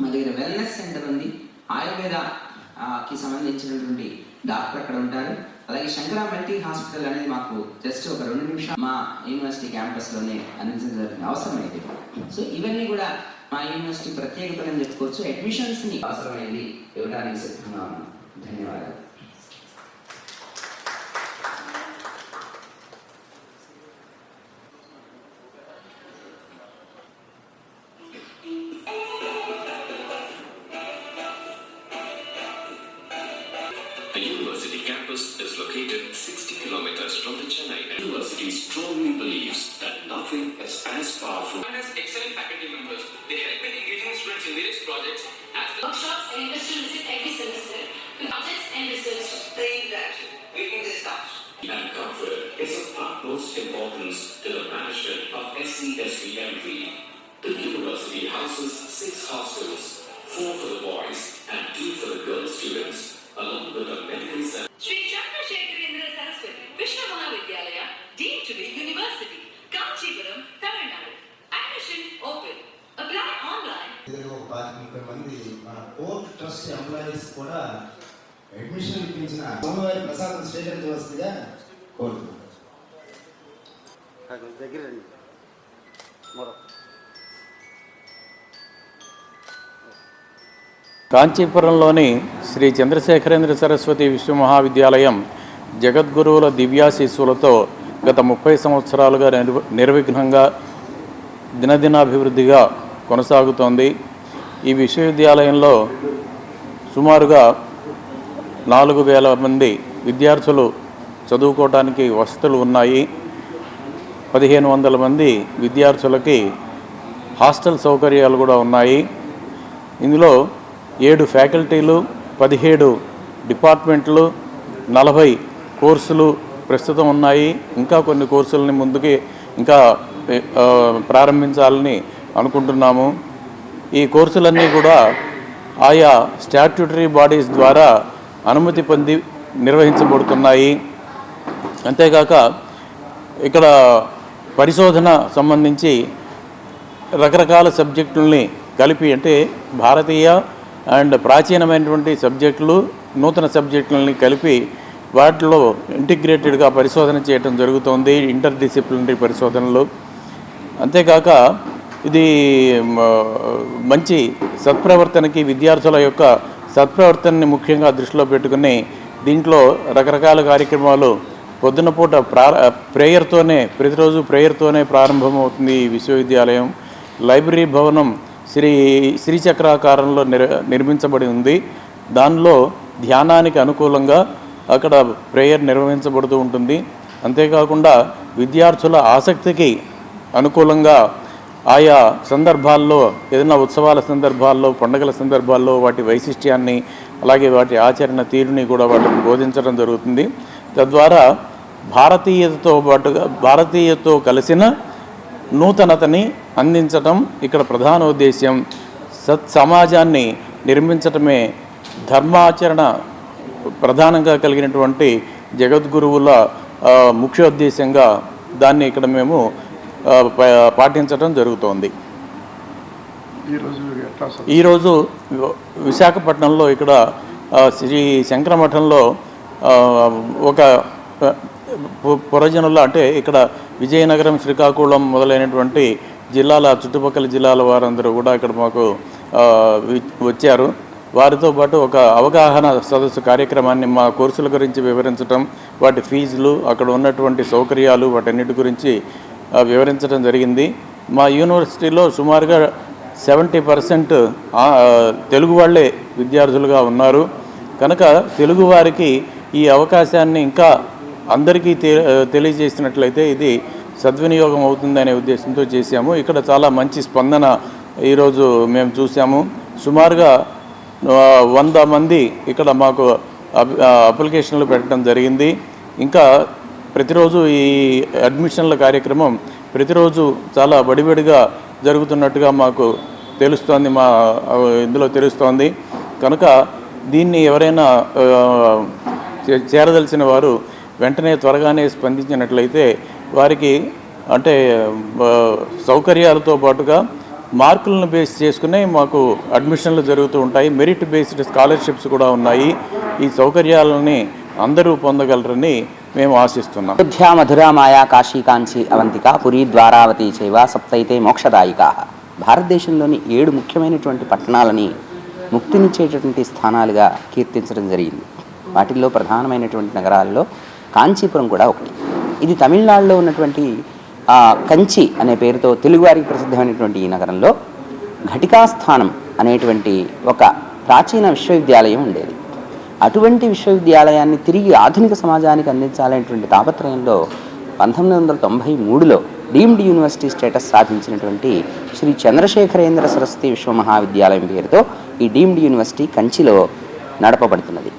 మా దగ్గర wellness centre ఉంది. ఆయుర్వేద కి సంబంధించినటువంటి డాక్టర్ అక్కడ ఉంటారు. అలాగే శంకర మల్టీ హాస్పిటల్ అనేది మాకు జస్ట్ ఒక రెండు నిమిషాలు మా యూనివర్సిటీ క్యాంపస్లోనే అందించడం అవసరమైంది సో ఇవన్నీ కూడా మా యూనివర్సిటీ ప్రత్యేకతలను చెప్పుకోవచ్చు. అడ్మిషన్స్ని అవసరమైంది ఇవ్వడానికి సిద్ధంగా ఉన్నాం. ధన్యవాదాలు. Is located 60 kilometers from the Chennai. University strongly believes that nothing is as powerful and has excellent faculty members. They help in engaging students in various projects as workshops and industrial admission ఇప్పించిన సోమవారి ప్రసాదం స్వీకరించవలసిందిగా కోరుతున్నాను. దగ్గర రండి. మరో. కాంచీపురంలోని శ్రీ చంద్రశేఖరేంద్ర సరస్వతి విశ్వమహావిద్యాలయం జగద్గురువుల దివ్యాశీస్సులతో గత ముప్పై సంవత్సరాలుగా నిర్వ నిర్విఘ్నంగా దినదినాభివృద్ధిగా కొనసాగుతోంది. ఈ విశ్వవిద్యాలయంలో సుమారుగా నాలుగు వేల మంది విద్యార్థులు చదువుకోవడానికి వసతులు ఉన్నాయి. పదిహేను వందల మంది విద్యార్థులకి హాస్టల్ సౌకర్యాలు కూడా ఉన్నాయి. ఇందులో ఏడు ఫ్యాకల్టీలు పదిహేడు డిపార్ట్మెంట్లు నలభై కోర్సులు ప్రస్తుతం ఉన్నాయి. ఇంకా కొన్ని కోర్సులని ముందుకి ఇంకా ప్రారంభించాలని అనుకుంటున్నాము. ఈ కోర్సులన్నీ కూడా ఆయా స్టాట్యూటరీ బాడీస్ ద్వారా అనుమతి పొంది నిర్వహించబడుతున్నాయి. అంతేకాక ఇక్కడ పరిశోధన సంబంధించి రకరకాల సబ్జెక్టుల్ని కలిపి అంటే భారతీయ అండ్ ప్రాచీనమైనటువంటి సబ్జెక్టులు నూతన సబ్జెక్టులని కలిపి వాటిలో ఇంటిగ్రేటెడ్గా పరిశోధన చేయటం జరుగుతోంది ఇంటర్ డిసిప్లినరీ పరిశోధనలు. అంతేకాక ఇది మంచి సత్ప్రవర్తనకి విద్యార్థుల యొక్క సత్ప్రవర్తనని ముఖ్యంగా దృష్టిలో పెట్టుకుని దీంట్లో రకరకాల కార్యక్రమాలు పొద్దున పూట ప్రా ప్రేయర్తోనే ప్రతిరోజు ప్రేయర్తోనే ప్రారంభమవుతుంది ఈ విశ్వవిద్యాలయం. లైబ్రరీ భవనం శ్రీ శ్రీచక్రాకారంలో నిర్ నిర్మించబడి ఉంది. దానిలో ధ్యానానికి అనుకూలంగా అక్కడ ప్రేయర్ నిర్వహించబడుతూ ఉంటుంది. అంతేకాకుండా విద్యార్థుల ఆసక్తికి అనుకూలంగా ఆయా సందర్భాల్లో ఏదైనా ఉత్సవాల సందర్భాల్లో పండుగల సందర్భాల్లో వాటి వైశిష్ట్యాన్ని అలాగే వాటి ఆచరణ తీరుని కూడా వాటిని బోధించడం జరుగుతుంది. తద్వారా భారతీయతతో పాటుగా భారతీయతో కలిసిన నూతనతని అందించటం ఇక్కడ ప్రధాన ఉద్దేశ్యం. సత్ సమాజాన్ని నిర్మించటమే ధర్మాచరణ ప్రధానంగా కలిగినటువంటి జగద్గురువుల ఆ, ముఖ్యోద్దేశంగా దాన్ని ఇక్కడ మేము ఆ, ప- పాటించటం జరుగుతోంది. ఈరోజు విశాఖపట్నంలో ఇక్కడ శ్రీ శంకరమఠంలో ఒక పురజనుల అంటే ఇక్కడ విజయనగరం శ్రీకాకుళం మొదలైనటువంటి జిల్లాల చుట్టుపక్కల జిల్లాల వారందరూ కూడా ఇక్కడ మాకు వచ్చారు. వారితో పాటు ఒక అవగాహన సదస్సు కార్యక్రమాన్ని మా కోర్సుల గురించి వివరించడం వాటి ఫీజులు అక్కడ ఉన్నటువంటి సౌకర్యాలు వాటన్నిటి గురించి వివరించడం జరిగింది. మా యూనివర్సిటీలో సుమారుగా సెవెంటీ పర్సెంట్ తెలుగు వాళ్ళే విద్యార్థులుగా ఉన్నారు. కనుక తెలుగు వారికి ఈ అవకాశాన్ని ఇంకా అందరికీ తె తెలియజేసినట్లయితే ఇది సద్వినియోగం అవుతుందనే ఉద్దేశంతో చేశాము. ఇక్కడ చాలా మంచి స్పందన ఈరోజు మేము చూసాము సుమారుగా వంద మంది ఇక్కడ మాకు అప్- అప్లికేషన్లు పెట్టడం జరిగింది. ఇంకా ప్రతిరోజు ఈ అడ్మిషన్ల కార్యక్రమం ప్రతిరోజు చాలా వడివిడిగా జరుగుతున్నట్టుగా మాకు తెలుస్తోంది మా ఇందులో తెలుస్తోంది. కనుక దీన్ని ఎవరైనా చేరదలిసిన చే- వారు వెంటనే త్వరగానే స్పందించినట్లయితే వారికి అంటే సౌకర్యాలతో పాటుగా మార్కులను బేస్ చేసుకునే మాకు అడ్మిషన్లు జరుగుతూ ఉంటాయి. మెరిట్ బేస్డ్ స్కాలర్షిప్స్ కూడా ఉన్నాయి. ఈ సౌకర్యాలని అందరూ పొందగలరని మేము ఆశిస్తున్నాం. అయోధ్యా మధురా మాయా కాశీ కాంచి అవంతిక పురి ద్వారావతి చేవ సప్తైతే మోక్షదాయిక. భారతదేశంలోని ఏడు ముఖ్యమైనటువంటి పట్టణాలని ముక్తినిచ్చేటటువంటి స్థానాలుగా కీర్తించడం జరిగింది. వాటిల్లో ప్రధానమైనటువంటి నగరాల్లో కాంచీపురం కూడా ఒకటి. ఇది తమిళనాడులో ఉన్నటువంటి కంచి అనే పేరుతో తెలుగువారికి ప్రసిద్ధమైనటువంటి ఈ నగరంలో ఘటికాస్థానం అనేటువంటి ఒక ప్రాచీన విశ్వవిద్యాలయం ఉండేది. అటువంటి విశ్వవిద్యాలయాన్ని తిరిగి ఆధునిక సమాజానికి అందించాలనేటువంటి తాపత్రయంలో పంతొమ్మిది వందల తొంభై మూడులో డీమ్డ్ యూనివర్సిటీ స్టేటస్ సాధించినటువంటి శ్రీ చంద్రశేఖరేంద్ర సరస్వతి విశ్వ మహావిద్యాలయం పేరుతో ఈ డీమ్డ్ యూనివర్సిటీ కంచిలో నడపబడుతున్నది.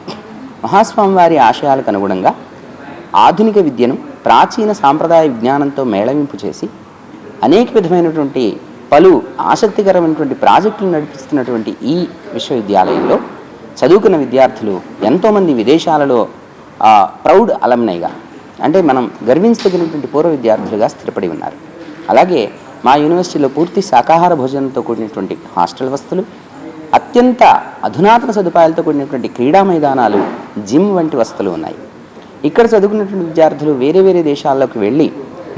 మహాస్వామి వారి ఆశయాలకు అనుగుణంగా ఆధునిక విద్యను ప్రాచీన సాంప్రదాయ విజ్ఞానంతో మేళవింపు చేసి అనేక విధమైనటువంటి పలు ఆసక్తికరమైనటువంటి ప్రాజెక్టులు నడిపిస్తున్నటువంటి ఈ విశ్వవిద్యాలయంలో చదువుకున్న విద్యార్థులు ఎంతోమంది విదేశాలలో ప్రౌడ్ అలమ్నైగా అంటే మనం గర్వించదగినటువంటి పూర్వ విద్యార్థులుగా స్థిరపడి ఉన్నారు. అలాగే మా యూనివర్సిటీలో పూర్తి శాకాహార భోజనంతో కూడినటువంటి హాస్టల్ వసతులు అత్యంత అధునాతన సదుపాయాలతో కూడినటువంటి క్రీడా మైదానాలు జిమ్ వంటి వసతులు ఉన్నాయి. ఇక్కడ చదువుకున్నటువంటి విద్యార్థులు వేరే వేరే దేశాల్లోకి వెళ్ళి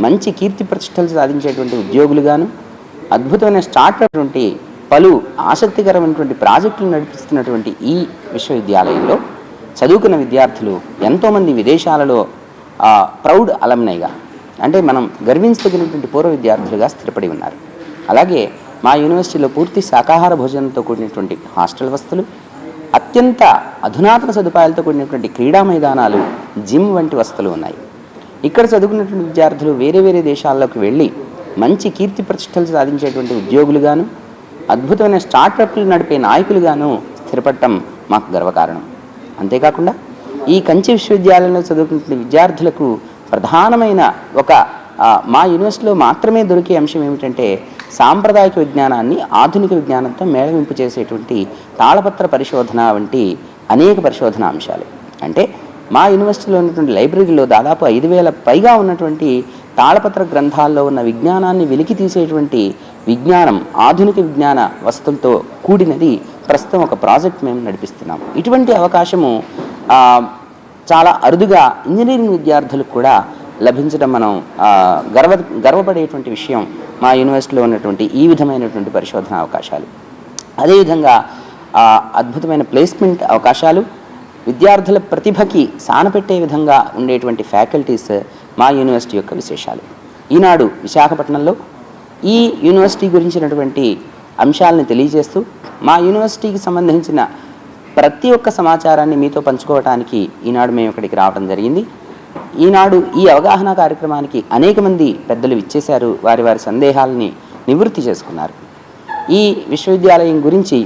మంచి కీర్తి ప్రతిష్టలు సాధించేటువంటి ఉద్యోగులుగాను అద్భుతమైన స్టార్ట్ అటువంటి పలు ఆసక్తికరమైనటువంటి ప్రాజెక్టులు నడిపిస్తున్నటువంటి ఈ విశ్వవిద్యాలయంలో చదువుకున్న విద్యార్థులు ఎంతోమంది విదేశాలలో ప్రౌడ్ అలమ్నైగా అంటే మనం గర్వించదగినటువంటి పూర్వ విద్యార్థులుగా స్థిరపడి ఉన్నారు. అలాగే మా యూనివర్సిటీలో పూర్తి శాకాహార భోజనంతో కూడినటువంటి హాస్టల్ వసతులు అత్యంత అధునాతన సదుపాయాలతో కూడినటువంటి క్రీడా మైదానాలు జిమ్ వంటి వసతులు ఉన్నాయి. ఇక్కడ చదువుకున్నటువంటి విద్యార్థులు వేరే వేరే దేశాల్లోకి వెళ్ళి మంచి కీర్తి ప్రతిష్టలు సాధించేటువంటి ఉద్యోగులుగాను అద్భుతమైన స్టార్టప్లు నడిపే నాయకులుగాను స్థిరపడటం మాకు గర్వకారణం. అంతేకాకుండా ఈ కంచి విశ్వవిద్యాలయంలో చదువుకుంటున్న విద్యార్థులకు ప్రధానమైన ఒక మా యూనివర్సిటీలో మాత్రమే దొరికే అంశం ఏమిటంటే సాంప్రదాయక విజ్ఞానాన్ని ఆధునిక విజ్ఞానంతో మేళవింపు చేసేటువంటి తాళపత్ర పరిశోధన వంటి అనేక పరిశోధన అంశాలు. అంటే మా యూనివర్సిటీలో ఉన్నటువంటి లైబ్రరీలో దాదాపు ఐదు వేల పైగా ఉన్నటువంటి తాళపత్ర గ్రంథాల్లో ఉన్న విజ్ఞానాన్ని వెలికి తీసేటువంటి విజ్ఞానం ఆధునిక విజ్ఞాన వస్తువులతో కూడినది ప్రస్తుతం ఒక ప్రాజెక్ట్ మేము నడిపిస్తున్నాం. ఇటువంటి అవకాశము చాలా అరుదుగా ఇంజనీరింగ్ విద్యార్థులకు కూడా లభించడం మనం గర్వ గర్వపడేటువంటి విషయం మా యూనివర్సిటీలో ఉన్నటువంటి ఈ విధమైనటువంటి పరిశోధన అవకాశాలు. అదేవిధంగా అద్భుతమైన ప్లేస్మెంట్ అవకాశాలు విద్యార్థుల ప్రతిభకి సానపెట్టే విధంగా ఉండేటువంటి ఫ్యాకల్టీస్ మా యూనివర్సిటీ యొక్క విశేషాలు. ఈనాడు విశాఖపట్నంలో ఈ యూనివర్సిటీ గురించినటువంటి అంశాలను తెలియజేస్తూ మా యూనివర్సిటీకి సంబంధించిన ప్రతి ఒక్క సమాచారాన్ని మీతో పంచుకోవడానికి ఈనాడు మేము ఇక్కడికి రావడం జరిగింది. ఈనాడు ఈ అవగాహన కార్యక్రమానికి అనేక మంది పెద్దలు ఇచ్చేశారు వారి వారి సందేహాలని నివృత్తి చేసుకున్నారు. ఈ విశ్వవిద్యాలయం గురించి